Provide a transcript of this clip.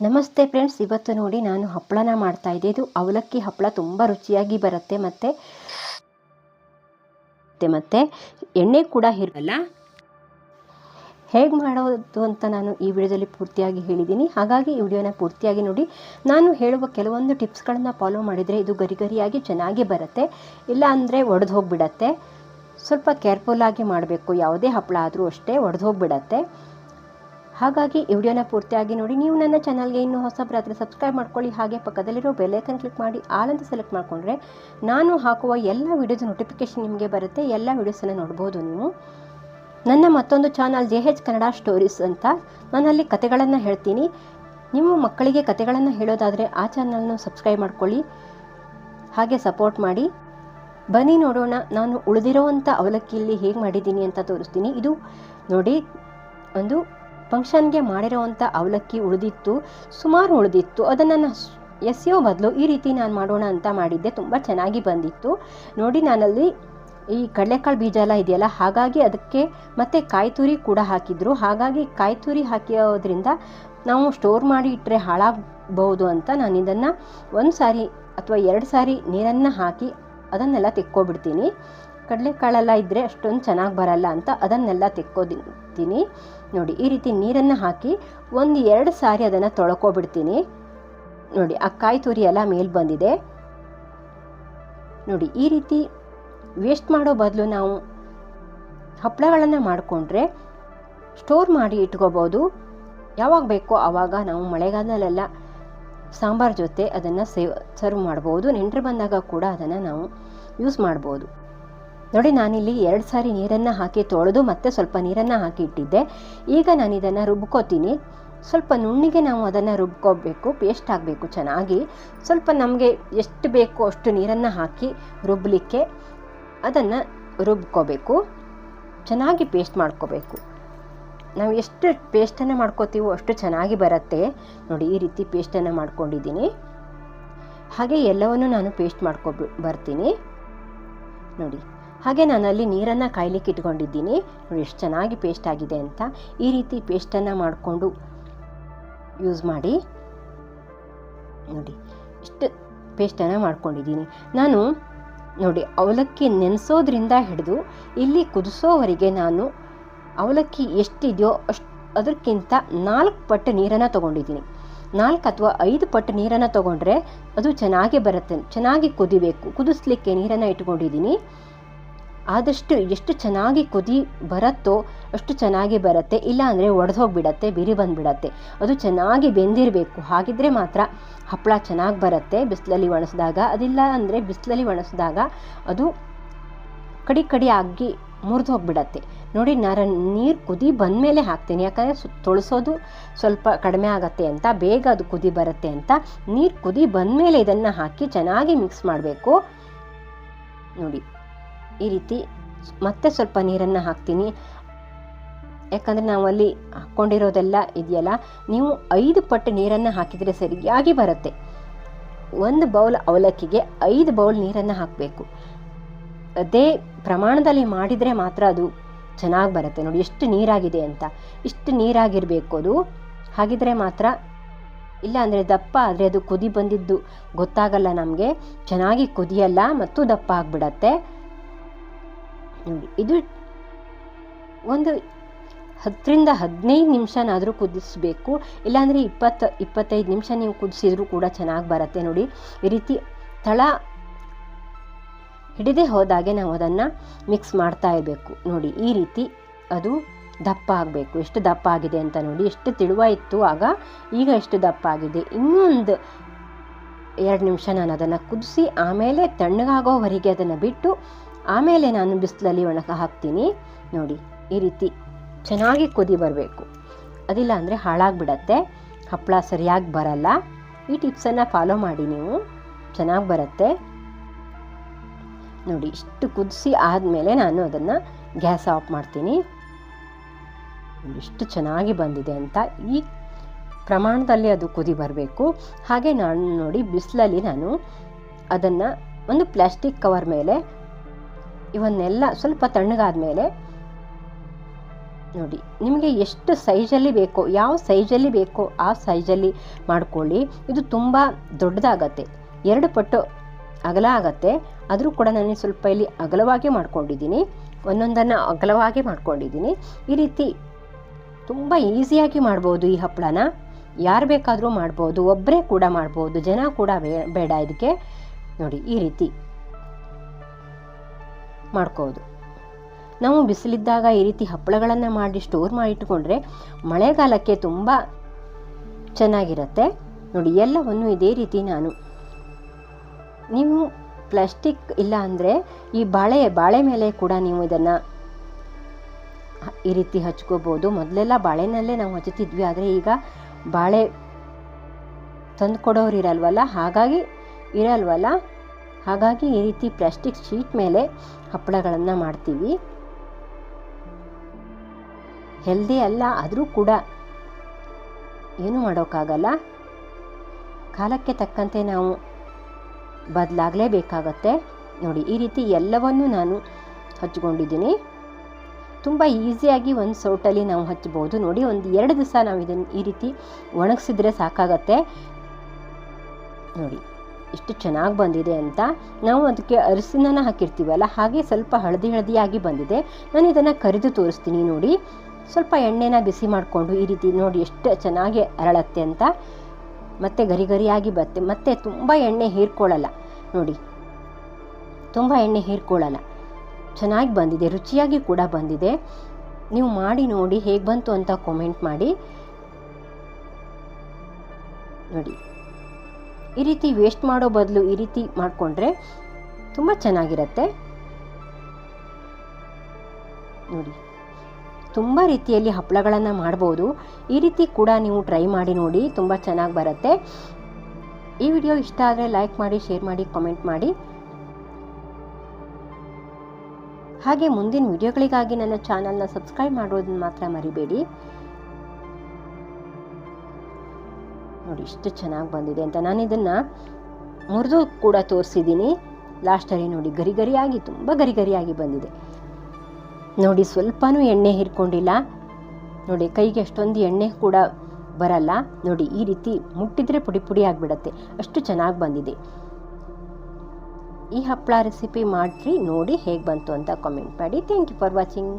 ನಮಸ್ತೆ ಫ್ರೆಂಡ್ಸ್, ಇವತ್ತು ನೋಡಿ ನಾನು ಹಪ್ಪಳನ ಮಾಡ್ತಾ ಇದ್ದೆ. ಇದು ಅವಲಕ್ಕಿ ಹಪ್ಪಳ, ತುಂಬ ರುಚಿಯಾಗಿ ಬರುತ್ತೆ ಮತ್ತು. ಮತ್ತು ಎಣ್ಣೆ ಕೂಡ ಇರಲ್ಲ ಹೇಗೆ ಮಾಡೋದು ಅಂತ ನಾನು ಈ ವಿಡಿಯೋದಲ್ಲಿ ಪೂರ್ತಿಯಾಗಿ ಹೇಳಿದ್ದೀನಿ. ಹಾಗಾಗಿ ಈ ವಿಡಿಯೋನ ಪೂರ್ತಿಯಾಗಿ ನೋಡಿ. ನಾನು ಹೇಳುವ ಕೆಲವೊಂದು ಟಿಪ್ಸ್ಗಳನ್ನು ಫಾಲೋ ಮಾಡಿದರೆ ಇದು ಗರಿ ಗರಿಯಾಗಿ ಚೆನ್ನಾಗಿ ಬರುತ್ತೆ. ಇಲ್ಲ ಅಂದರೆ ಒಡೆದು ಹೋಗಿಬಿಡತ್ತೆ. ಸ್ವಲ್ಪ ಕೇರ್ಫುಲ್ಲಾಗಿ ಮಾಡಬೇಕು. ಯಾವುದೇ ಹಪ್ಪಳ ಆದರೂ ಅಷ್ಟೇ ಒಡೆದು ಹೋಗಿಬಿಡತ್ತೆ. ಹಾಗಾಗಿ ವಿಡಿಯೋನ ಪೂರ್ತಿಯಾಗಿ ನೋಡಿ. ನೀವು ನನ್ನ ಚಾನಲ್ಗೆ ಇನ್ನೂ ಹೊಸಬರಾದರೆ ಸಬ್ಸ್ಕ್ರೈಬ್ ಮಾಡ್ಕೊಳ್ಳಿ. ಹಾಗೆ ಪಕ್ಕದಲ್ಲಿರೋ ಬೆಲ್ಲೈಕನ್ ಕ್ಲಿಕ್ ಮಾಡಿ, ಆಲ್ ಅಂತ ಸೆಲೆಕ್ಟ್ ಮಾಡಿಕೊಂಡ್ರೆ ನಾನು ಹಾಕುವ ಎಲ್ಲ ವಿಡಿಯೋದ ನೋಟಿಫಿಕೇಷನ್ ನಿಮಗೆ ಬರುತ್ತೆ. ಎಲ್ಲ ವಿಡಿಯೋಸನ್ನು ನೋಡ್ಬೋದು ನೀವು. ನನ್ನ ಮತ್ತೊಂದು channel J H Kannada stories ಅಂತ. ನಾನಲ್ಲಿ ಕತೆಗಳನ್ನು ಹೇಳ್ತೀನಿ. ನಿಮ್ಮ ಮಕ್ಕಳಿಗೆ ಕತೆಗಳನ್ನು ಹೇಳೋದಾದರೆ ಆ ಚಾನಲ್ನ ಸಬ್ಸ್ಕ್ರೈಬ್ ಮಾಡ್ಕೊಳ್ಳಿ. ಹಾಗೆ ಸಪೋರ್ಟ್ ಮಾಡಿ. ಬನ್ನಿ ನೋಡೋಣ. ನಾನು ಉಳಿದಿರೋವಂಥ ಅವಲಕ್ಕಿಯಲ್ಲಿ ಹೇಗೆ ಮಾಡಿದ್ದೀನಿ ಅಂತ ತೋರಿಸ್ತೀನಿ. ಇದು ನೋಡಿ, ಒಂದು ಫಂಕ್ಷನ್ಗೆ ಮಾಡಿರೋವಂಥ ಅವಲಕ್ಕಿ ಉಳಿದಿತ್ತು, ಸುಮಾರು ಉಳಿದಿತ್ತು. ಅದನ್ನು ನಾನು ಎಸೆಯೋ ಬದಲು ಈ ರೀತಿ ನಾನು ಮಾಡೋಣ ಅಂತ ಮಾಡಿದ್ದೆ. ತುಂಬ ಚೆನ್ನಾಗಿ ಬಂದಿತ್ತು. ನೋಡಿ ನಾನಲ್ಲಿ ಈ ಕಡಲೆಕಾಳು ಬೀಜ ಎಲ್ಲ ಇದೆಯಲ್ಲ, ಹಾಗಾಗಿ ಅದಕ್ಕೆ ಮತ್ತು ಕಾಯಿ ತುರಿ ಕೂಡ ಹಾಕಿದ್ರು. ಹಾಗಾಗಿ ಕಾಯಿ ತುರಿ ಹಾಕಿರೋದ್ರಿಂದ ನಾವು ಸ್ಟೋರ್ ಮಾಡಿ ಇಟ್ಟರೆ ಹಾಳಾಗಬಹುದು ಅಂತ ನಾನು ಇದನ್ನು ಒಂದು ಸಾರಿ ಅಥವಾ ಎರಡು ಸಾರಿ ನೀರನ್ನು ಹಾಕಿ ಅದನ್ನೆಲ್ಲ ತೆಕ್ಕೊಬಿಡ್ತೀನಿ. ಕಡಲೆಕಾಳೆಲ್ಲ ಇದ್ದರೆ ಅಷ್ಟೊಂದು ಚೆನ್ನಾಗಿ ಬರಲ್ಲ ಅಂತ ಅದನ್ನೆಲ್ಲ ತೆಕ್ಕೋದಿರ್ತೀನಿ ನೋಡಿ, ಈ ರೀತಿ ನೀರನ್ನು ಹಾಕಿ ಒಂದು ಎರಡು ಸಾರಿ ಅದನ್ನು ತೊಳ್ಕೊಬಿಡ್ತೀನಿ. ನೋಡಿ, ಆ ಕಾಯಿ ತುರಿ ಎಲ್ಲ ಮೇಲೆ ಬಂದಿದೆ. ನೋಡಿ, ಈ ರೀತಿ ವೇಸ್ಟ್ ಮಾಡೋ ಬದಲು ನಾವು ಹಪ್ಪಳಗಳನ್ನು ಮಾಡಿಕೊಂಡ್ರೆ ಸ್ಟೋರ್ ಮಾಡಿ ಇಟ್ಕೋಬೋದು. ಯಾವಾಗ ಬೇಕೋ ಆವಾಗ ನಾವು ಮಳೆಗಾಲದಲ್ಲೆಲ್ಲ ಸಾಂಬಾರ್ ಜೊತೆ ಅದನ್ನು ಸೇವ್ ಸರ್ವ್ ಮಾಡ್ಬೋದು. ನೆಂಟರು ಬಂದಾಗ ಕೂಡ ಅದನ್ನು ನಾವು ಯೂಸ್ ಮಾಡ್ಬೋದು. ನೋಡಿ, ನಾನಿಲ್ಲಿ ಎರಡು ಸಾರಿ ನೀರನ್ನು ಹಾಕಿ ತೊಳೆದು ಮತ್ತೆ ಸ್ವಲ್ಪ ನೀರನ್ನು ಹಾಕಿ ಇಟ್ಟಿದ್ದೆ. ಈಗ ನಾನು ಇದನ್ನು ರುಬ್ಕೋತೀನಿ. ಸ್ವಲ್ಪ ನುಣ್ಣಿಗೆ ನಾವು ಅದನ್ನು ರುಬ್ಕೋಬೇಕು. ಪೇಸ್ಟ್ ಆಗಬೇಕು ಚೆನ್ನಾಗಿ. ಸ್ವಲ್ಪ ನಮಗೆ ಎಷ್ಟು ಬೇಕೋ ಅಷ್ಟು ನೀರನ್ನು ಹಾಕಿ ರುಬ್ಬಲಿಕ್ಕೆ ಅದನ್ನು ರುಬ್ಕೋಬೇಕು. ಚೆನ್ನಾಗಿ ಪೇಸ್ಟ್ ಮಾಡ್ಕೋಬೇಕು. ನಾವು ಎಷ್ಟು ಪೇಸ್ಟನ್ನು ಮಾಡ್ಕೋತೀವೋ ಅಷ್ಟು ಚೆನ್ನಾಗಿ ಬರುತ್ತೆ. ನೋಡಿ, ಈ ರೀತಿ ಪೇಸ್ಟನ್ನು ಮಾಡ್ಕೊಂಡಿದ್ದೀನಿ. ಹಾಗೆ ಎಲ್ಲವನ್ನು ನಾನು ಪೇಸ್ಟ್ ಮಾಡ್ಕೊ ಬರ್ತೀನಿ. ನೋಡಿ ಹಾಗೆ ನಾನು ಅಲ್ಲಿ ನೀರನ್ನು ಕಾಯ್ಲಿಕ್ಕೆ ಇಟ್ಕೊಂಡಿದ್ದೀನಿ. ನೋಡಿ, ಎಷ್ಟು ಚೆನ್ನಾಗಿ ಪೇಸ್ಟ್ ಆಗಿದೆ ಅಂತ. ಈ ರೀತಿ ಪೇಸ್ಟನ್ನು ಮಾಡಿಕೊಂಡು ಯೂಸ್ ಮಾಡಿ. ನೋಡಿ, ಇಷ್ಟು ಪೇಸ್ಟನ್ನು ಮಾಡ್ಕೊಂಡಿದ್ದೀನಿ. ನಾನು, ನೋಡಿ, ಅವಲಕ್ಕಿ ನೆನೆಸೋದ್ರಿಂದ ಹಿಡಿದು ಇಲ್ಲಿ ಕುದಿಸೋವರೆಗೆ ನಾನು ಅವಲಕ್ಕಿ ಎಷ್ಟಿದೆಯೋ ಅಷ್ಟು, ಅದಕ್ಕಿಂತ ನಾಲ್ಕು ಪಟ್ಟು ನೀರನ್ನು ತೊಗೊಂಡಿದ್ದೀನಿ. ನಾಲ್ಕು ಅಥವಾ ಐದು ಪಟ್ಟು ನೀರನ್ನು ತೊಗೊಂಡ್ರೆ ಅದು ಚೆನ್ನಾಗಿ ಬರುತ್ತೆ. ಚೆನ್ನಾಗಿ ಕುದಿಬೇಕು. ಕುದಿಸ್ಲಿಕ್ಕೆ ನೀರನ್ನು ಇಟ್ಕೊಂಡಿದ್ದೀನಿ. ಆದಷ್ಟು ಎಷ್ಟು ಚೆನ್ನಾಗಿ ಕುದಿ ಬರುತ್ತೋ ಅಷ್ಟು ಚೆನ್ನಾಗಿ ಬರುತ್ತೆ. ಇಲ್ಲ ಅಂದರೆ ಒಡೆದು ಹೋಗಿಬಿಡತ್ತೆ, ಬಿರಿ ಬಂದುಬಿಡತ್ತೆ. ಅದು ಚೆನ್ನಾಗಿ ಬೆಂದಿರಬೇಕು. ಹಾಗಿದ್ರೆ ಮಾತ್ರ ಹಪ್ಪಳ ಚೆನ್ನಾಗಿ ಬರುತ್ತೆ. ಬಿಸಿಲಲ್ಲಿ ಒಣಸಿದಾಗ, ಅದಿಲ್ಲ ಅಂದರೆ ಬಿಸಿಲಲ್ಲಿ ಒಣಸಿದಾಗ ಅದು ಕಡಿ ಕಡಿ ಆಗಿ ಮುರಿದು ಹೋಗಿಬಿಡತ್ತೆ. ನೋಡಿ ನಾನು ನೀರು ಕುದಿ ಬಂದಮೇಲೆ ಹಾಕ್ತೀನಿ. ಯಾಕಂದರೆ ತೊಳಸೋದು ಸ್ವಲ್ಪ ಕಡಿಮೆ ಆಗುತ್ತೆ ಅಂತ, ಬೇಗ ಅದು ಕುದಿ ಬರುತ್ತೆ ಅಂತ. ನೀರು ಕುದಿ ಬಂದಮೇಲೆ ಇದನ್ನು ಹಾಕಿ ಚೆನ್ನಾಗಿ ಮಿಕ್ಸ್ ಮಾಡಬೇಕು. ನೋಡಿ. ಈ ರೀತಿ ಮತ್ತೆ ಸ್ವಲ್ಪ ನೀರನ್ನು ಹಾಕ್ತೀನಿ. ಯಾಕಂದರೆ ನಾವು ಅಲ್ಲಿ ಹಾಕ್ಕೊಂಡಿರೋದೆಲ್ಲ ಇದೆಯಲ್ಲ, ನೀವು ಐದು ಪಟ್ಟು ನೀರನ್ನು ಹಾಕಿದರೆ ಸರಿಯಾಗಿ ಬರುತ್ತೆ. ಒಂದು ಬೌಲ್ ಅವಲಕ್ಕಿಗೆ ಐದು ಬೌಲ್ ನೀರನ್ನು ಹಾಕಬೇಕು. ಅದೇ ಪ್ರಮಾಣದಲ್ಲಿ ಮಾಡಿದರೆ ಮಾತ್ರ ಅದು ಚೆನ್ನಾಗಿ ಬರುತ್ತೆ. ನೋಡಿ, ಎಷ್ಟು ನೀರಾಗಿದೆ ಅಂತ. ಇಷ್ಟು ನೀರಾಗಿರಬೇಕು ಅದು. ಹಾಗಿದ್ರೆ ಮಾತ್ರ, ಇಲ್ಲ ಅಂದರೆ ದಪ್ಪ ಆದರೆ ಅದು ಕುದಿ ಬಂದಿದ್ದು ಗೊತ್ತಾಗಲ್ಲ ನಮಗೆ. ಚೆನ್ನಾಗಿ ಕುದಿಯಲ್ಲ ಮತ್ತು ದಪ್ಪ ಆಗಿಬಿಡತ್ತೆ. ನೋಡಿ ಇದು ಒಂದು ಹತ್ತರಿಂದ ಹದಿನೈದು ನಿಮಿಷನಾದರೂ ಕುದಿಸ್ಬೇಕು. ಇಲ್ಲಾಂದರೆ ಇಪ್ಪತ್ತು, ಇಪ್ಪತ್ತೈದು ನಿಮಿಷ ನೀವು ಕುದಿಸಿದ್ರೂ ಕೂಡ ಚೆನ್ನಾಗಿ ಬರುತ್ತೆ ನೋಡಿ. ಈ ರೀತಿ ತಳ ಹಿಡಿದೇ ಹೋದಾಗೆ ನಾವು ಅದನ್ನು ಮಿಕ್ಸ್ ಮಾಡ್ತಾ ಇರಬೇಕು ನೋಡಿ. ಈ ರೀತಿ ಅದು ದಪ್ಪ ಆಗಬೇಕು. ಎಷ್ಟು ದಪ್ಪ ಆಗಿದೆ ಅಂತ ನೋಡಿ. ಎಷ್ಟು ತಿಳುವ ಇತ್ತು ಆಗ ಈಗ ಎಷ್ಟು ದಪ್ಪ ಆಗಿದೆ. ಇನ್ನೊಂದು ಎರಡು ನಿಮಿಷ ನಾನು ಅದನ್ನು ಕುದಿಸಿ ಆಮೇಲೆ ತಣ್ಣಗಾಗೋವರೆಗೆ ಅದನ್ನು ಬಿಟ್ಟು ಆಮೇಲೆ ನಾನು ಬಿಸಿಲಲ್ಲಿ ಒಣಗ ಹಾಕ್ತೀನಿ. ನೋಡಿ, ಈ ರೀತಿ ಚೆನ್ನಾಗಿ ಕುದಿ ಬರಬೇಕು. ಅದಿಲ್ಲ ಅಂದರೆ ಹಾಳಾಗಿಬಿಡತ್ತೆ. ಹಪ್ಪಳ ಸರಿಯಾಗಿ ಬರಲ್ಲ. ಈ ಟಿಪ್ಸನ್ನು ಫಾಲೋ ಮಾಡಿ ನೀವು. ಚೆನ್ನಾಗಿ ಬರುತ್ತೆ. ನೋಡಿ, ಇಷ್ಟು ಕುದಿಸಿ ಆದಮೇಲೆ ನಾನು ಅದನ್ನು ಗ್ಯಾಸ್ ಆಫ್ ಮಾಡ್ತೀನಿ. ಎಷ್ಟು ಚೆನ್ನಾಗಿ ಬಂದಿದೆ ಅಂತ. ಈ ಪ್ರಮಾಣದಲ್ಲಿ ಅದು ಕುದಿ ಬರಬೇಕು. ಹಾಗೆ ನಾನು ನೋಡಿ, ಬಿಸಿಲಲ್ಲಿ ನಾನು ಅದನ್ನು ಒಂದು ಪ್ಲಾಸ್ಟಿಕ್ ಕವರ್ ಮೇಲೆ ಇವನ್ನೆಲ್ಲ ಸ್ವಲ್ಪ ತಣ್ಣಗಾದ ಮೇಲೆ ನೋಡಿ, ನಿಮಗೆ ಎಷ್ಟು ಸೈಜಲ್ಲಿ ಬೇಕೋ, ಯಾವ ಸೈಜಲ್ಲಿ ಬೇಕೋ ಆ ಸೈಜಲ್ಲಿ ಮಾಡ್ಕೊಳ್ಳಿ. ಇದು ತುಂಬ ದೊಡ್ಡದಾಗತ್ತೆ. ಎರಡು ಪಟ್ಟು ಅಗಲ ಆಗತ್ತೆ. ಆದರೂ ಕೂಡ ನಾನು ಸ್ವಲ್ಪ ಇಲ್ಲಿ ಅಗಲವಾಗಿ ಮಾಡ್ಕೊಂಡಿದ್ದೀನಿ. ಒಂದೊಂದನ್ನು ಅಗಲವಾಗಿ ಮಾಡ್ಕೊಂಡಿದ್ದೀನಿ. ಈ ರೀತಿ ತುಂಬ ಈಸಿಯಾಗಿ ಮಾಡ್ಬೋದು ಈ ಹಪ್ಪಳನ. ಯಾರು ಬೇಕಾದರೂ ಮಾಡ್ಬೋದು ಒಬ್ಬರೇ ಕೂಡ ಮಾಡ್ಬೋದು, ಜನ ಕೂಡ ಬೇಡ ಇದಕ್ಕೆ. ನೋಡಿ, ಈ ರೀತಿ. ಮಾಡ್ಕೋದು. ನಾವು ಬಿಸಿಲಿದ್ದಾಗ ಈ ರೀತಿ ಹಪ್ಪಳಗಳನ್ನು ಮಾಡಿ ಸ್ಟೋರ್ ಮಾಡಿ ಇಟ್ಕೊಂಡ್ರೆ ಮಳೆಗಾಲಕ್ಕೆ ತುಂಬ ಚೆನ್ನಾಗಿರುತ್ತೆ. ನೋಡಿ, ಎಲ್ಲವನ್ನು ಇದೇ ರೀತಿ ನಾನು ನೀವು ಪ್ಲಾಸ್ಟಿಕ್ ಇಲ್ಲ ಅಂದರೆ ಈ ಬಾಳೆ ಬಾಳೆ ಮೇಲೆ ಕೂಡ ನೀವು ಇದನ್ನು ಈ ರೀತಿ ಹಚ್ಕೋಬೋದು. ಮೊದಲೆಲ್ಲ ಬಾಳೆನಲ್ಲೇ ನಾವು ಹಚ್ಚುತ್ತಿದ್ವಿ. ಆದರೆ ಈಗ ಬಾಳೆ ತಂದು ಕೊಡೋರು ಇರಲ್ವಲ್ಲ? ಹಾಗಾಗಿ ಇರಲ್ವಲ್ಲ? ಹಾಗಾಗಿ ಈ ರೀತಿ ಪ್ಲಾಸ್ಟಿಕ್ ಶೀಟ್ ಮೇಲೆ ಹಪ್ಪಳಗಳನ್ನು ಮಾಡ್ತೀವಿ. ಹೆಲ್ದಿ ಅಲ್ಲ, ಆದರೂ ಕೂಡ ಏನು ಮಾಡೋಕ್ಕಾಗಲ್ಲ. ಕಾಲಕ್ಕೆ ತಕ್ಕಂತೆ ನಾವು ಬದಲಾಗಲೇಬೇಕಾಗತ್ತೆ. ನೋಡಿ, ಈ ರೀತಿ ಎಲ್ಲವನ್ನೂ ನಾನು ಹಚ್ಕೊಂಡಿದ್ದೀನಿ. ತುಂಬ ಈಸಿಯಾಗಿ ಒಂದು ಸೌಟಲ್ಲಿ ನಾವು ಹಚ್ಬೋದು. ನೋಡಿ, ಒಂದು ಎರಡು ದಿವಸ ನಾವು ಇದನ್ನು ಈ ರೀತಿ ಒಣಗಿಸಿದ್ರೆ ಸಾಕಾಗತ್ತೆ. ನೋಡಿ ಎಷ್ಟು ಚೆನ್ನಾಗಿ ಬಂದಿದೆ ಅಂತ ನಾವು ಅದಕ್ಕೆ ಅರಿಶಿನ ಹಾಕಿರ್ತೀವಲ್ಲ ಹಾಗೆ ಸ್ವಲ್ಪ ಹಳದಿ ಹಳದಿಯಾಗಿ ಬಂದಿದೆ. ನಾನು ಇದನ್ನು ಕರಿದು ತೋರಿಸ್ತೀನಿ ನೋಡಿ. ಸ್ವಲ್ಪ ಎಣ್ಣೆನ ಬಿಸಿ ಮಾಡಿಕೊಂಡು ಈ ರೀತಿ ನೋಡಿ ಎಷ್ಟು ಚೆನ್ನಾಗಿ ಅರಳತ್ತೆ ಅಂತ. ಮತ್ತೆ ಗರಿ ಗರಿಯಾಗಿ ಬರುತ್ತೆ ಮತ್ತೆ ತುಂಬ ಎಣ್ಣೆ ಹೀರ್ಕೊಳ್ಳಲ್ಲ. ನೋಡಿ, ತುಂಬ ಎಣ್ಣೆ ಹೀರ್ಕೊಳ್ಳಲ್ಲ. ಚೆನ್ನಾಗಿ ಬಂದಿದೆ, ರುಚಿಯಾಗಿ ಕೂಡ ಬಂದಿದೆ. ನೀವು ಮಾಡಿ ನೋಡಿ ಹೇಗೆ ಬಂತು ಅಂತ ಕಾಮೆಂಟ್ ಮಾಡಿ. ನೋಡಿ. ಈ ರೀತಿ ವೇಸ್ಟ್ ಮಾಡೋ ಬದಲು ಈ ರೀತಿ ಮಾಡಿಕೊಂಡ್ರೆ ತುಂಬ ಚೆನ್ನಾಗಿರುತ್ತೆ. ನೋಡಿ, ತುಂಬ ರೀತಿಯಲ್ಲಿ ಹಪ್ಪಳಗಳನ್ನು ಮಾಡ್ಬೋದು. ಈ ರೀತಿ ಕೂಡ ನೀವು ಟ್ರೈ ಮಾಡಿ ನೋಡಿ ತುಂಬ ಚೆನ್ನಾಗಿ ಬರುತ್ತೆ. ಈ ವಿಡಿಯೋ ಇಷ್ಟ ಆದರೆ ಲೈಕ್ ಮಾಡಿ ಶೇರ್ ಮಾಡಿ ಕಾಮೆಂಟ್ ಮಾಡಿ. ಹಾಗೆ ಮುಂದಿನ ವಿಡಿಯೋಗಳಿಗಾಗಿ ನನ್ನ ಚಾನಲ್ನ ಸಬ್ಸ್ಕ್ರೈಬ್ ಮಾಡೋದನ್ನ ಮಾತ್ರ ಮರಿಬೇಡಿ. ನೋಡಿ, ಇಷ್ಟು ಚೆನ್ನಾಗಿ ಬಂದಿದೆ ಅಂತ ನಾನು ಇದನ್ನು ಮುರಿದು ಕೂಡ ತೋರಿಸಿದ್ದೀನಿ ಲಾಸ್ಟಲ್ಲಿ ನೋಡಿ, ಗರಿ ಗರಿಯಾಗಿ, ತುಂಬ ಗರಿ ಗರಿಯಾಗಿ ಬಂದಿದೆ. ನೋಡಿ, ಸ್ವಲ್ಪನೂ ಎಣ್ಣೆ ಹಿರ್ಕೊಂಡಿಲ್ಲ. ನೋಡಿ, ಕೈಗೆ ಅಷ್ಟೊಂದು ಎಣ್ಣೆ ಕೂಡ ಬರಲ್ಲ. ನೋಡಿ, ಈ ರೀತಿ ಮುಟ್ಟಿದ್ರೆ ಪುಡಿ ಪುಡಿ ಆಗಿಬಿಡತ್ತೆ. ಅಷ್ಟು ಚೆನ್ನಾಗಿ ಬಂದಿದೆ. ಈ ಹಪ್ಪಳ ರೆಸಿಪಿ ಮಾಡಿರಿ, ನೋಡಿ ಹೇಗೆ ಬಂತು ಅಂತ ಕಾಮೆಂಟ್ ಮಾಡಿ. Thank you for watching